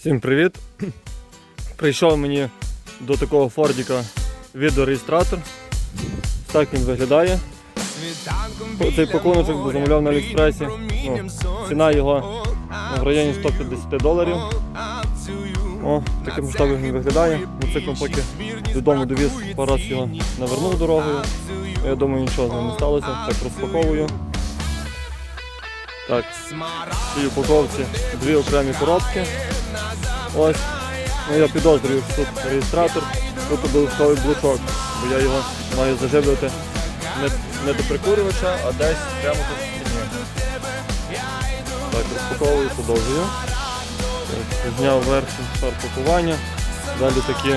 Всім привіт! Прийшов мені до такого Фордіка відеореєстратор. Так він виглядає. Цей пакуночок замовляв на Аліекспресі. Ну, ціна його ну, в районі 150 доларів. О, таким масштабом він виглядає. Мотоциклом поки додому довіз, пару раз його навернув дорогою. Я думаю, нічого з ним не сталося. Так розпаковую. Так, в цій упаковці дві окремі коробки. Ось. Ну я підозрюю, що тут реєстратор, тут обов'язковий блочок, бо я його маю заживлювати не, не до прикурювача, а десь прямо тут стіні. Так, розпаковую, продовжую. Зняв верхній шар пакування. Далі такі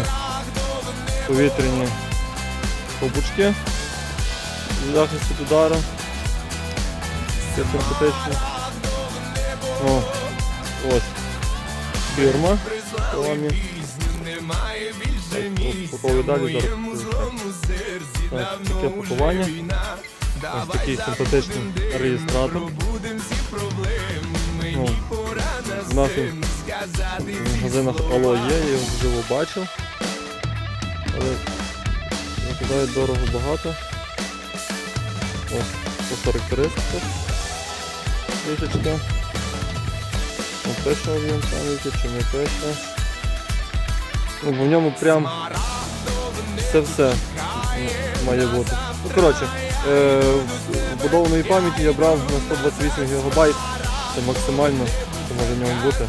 повітряні кобучки з захисту удару все симпатично. О, Ось фірма. Поповідалі зараз. Таке пакування. Ось такий симпатичний реєстратор. Ну, в нас в магазинах Ало є, я його живо бачив. Але накидають дорого багато. Ось, по 43 різочка. Пише об'єм пам'яті чи не пише. Ну, в ньому прям це все має бути. Ну, коротше, е, Вбудованої пам'яті я брав на 128 ГБ, це максимально, що може в ньому бути.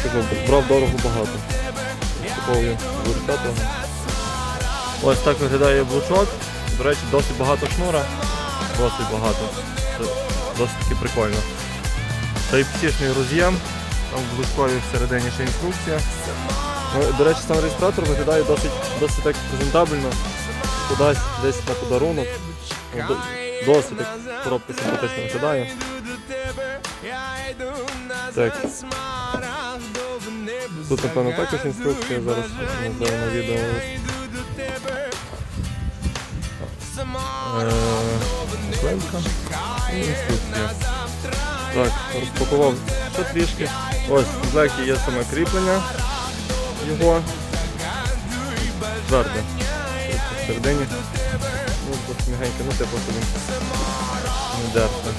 Скажу, брав дорого багато. Типу, Ось так виглядає блочок. До речі, досить багато шнура, досить багато. Досить таки прикольно. Type-C-шний роз'єм, там в близьковій всередині ще інструкція. Ну, До речі, сам реєстратор виглядає досить, досить так презентабельно. Кудись десь на подарунок. Ну, Досить так коробка симпатично виглядає. Так. Тут, напевно, також інструкція, зараз на відео. Е, наклейка і інструкція. Так, розпакував ще трішки. Ось в комплекті є саме кріплення його. Тобто Всередині. Ну, досить мягеньке, ну типу собі не дерте.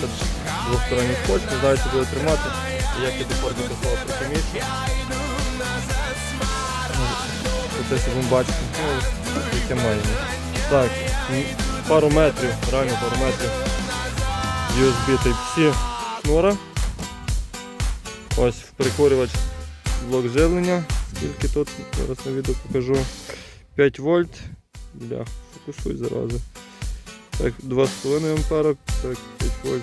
Це двосторонній скотч, не знаю, чи буде тримати. І як і до форді слова прикомічу. Оце собі бачите. Ну, яке маємо. Так, пару метрів, реально пару метрів USB Type-C шнура. Ось прикурювач блок живлення. Скільки тут, зараз на відео покажу. 5 вольт. Бля, фокусуй зарази. Так, 2,5 ампера, так, 5 вольт,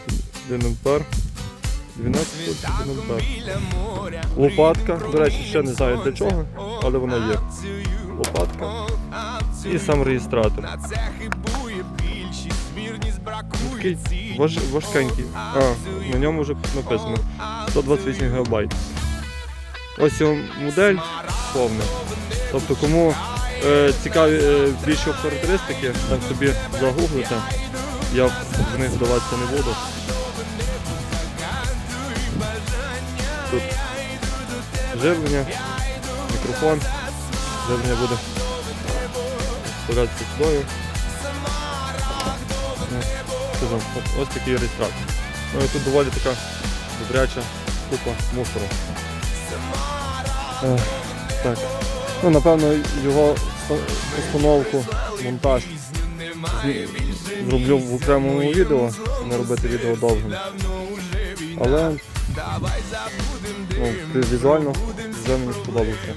1 ампер. 12 вольт, 1 ампер. Лопатка. До речі, ще не знаю для чого, але вона є. Лопатка. І сам реєстратор. Такий важ, важкенький. А, на ньому вже написано 128 ГБ. Ось його модель повна. Тобто кому е, цікаві е, більші характеристики, там собі загуглите. Я в них вдаватися не буду. Тут живлення, мікрофон. Живлення буде вставлятися сюди. Ну, скажімо, Ось такий реєстратор. Ну і тут доволі така добряча купа мусору. Е, так. Ну, напевно, його ста- постановку, монтаж зроблю в окремому відео, не робити відео довгим. Але ну, візуально вже мені сподобався.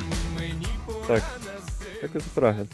Так, як якось перегляд.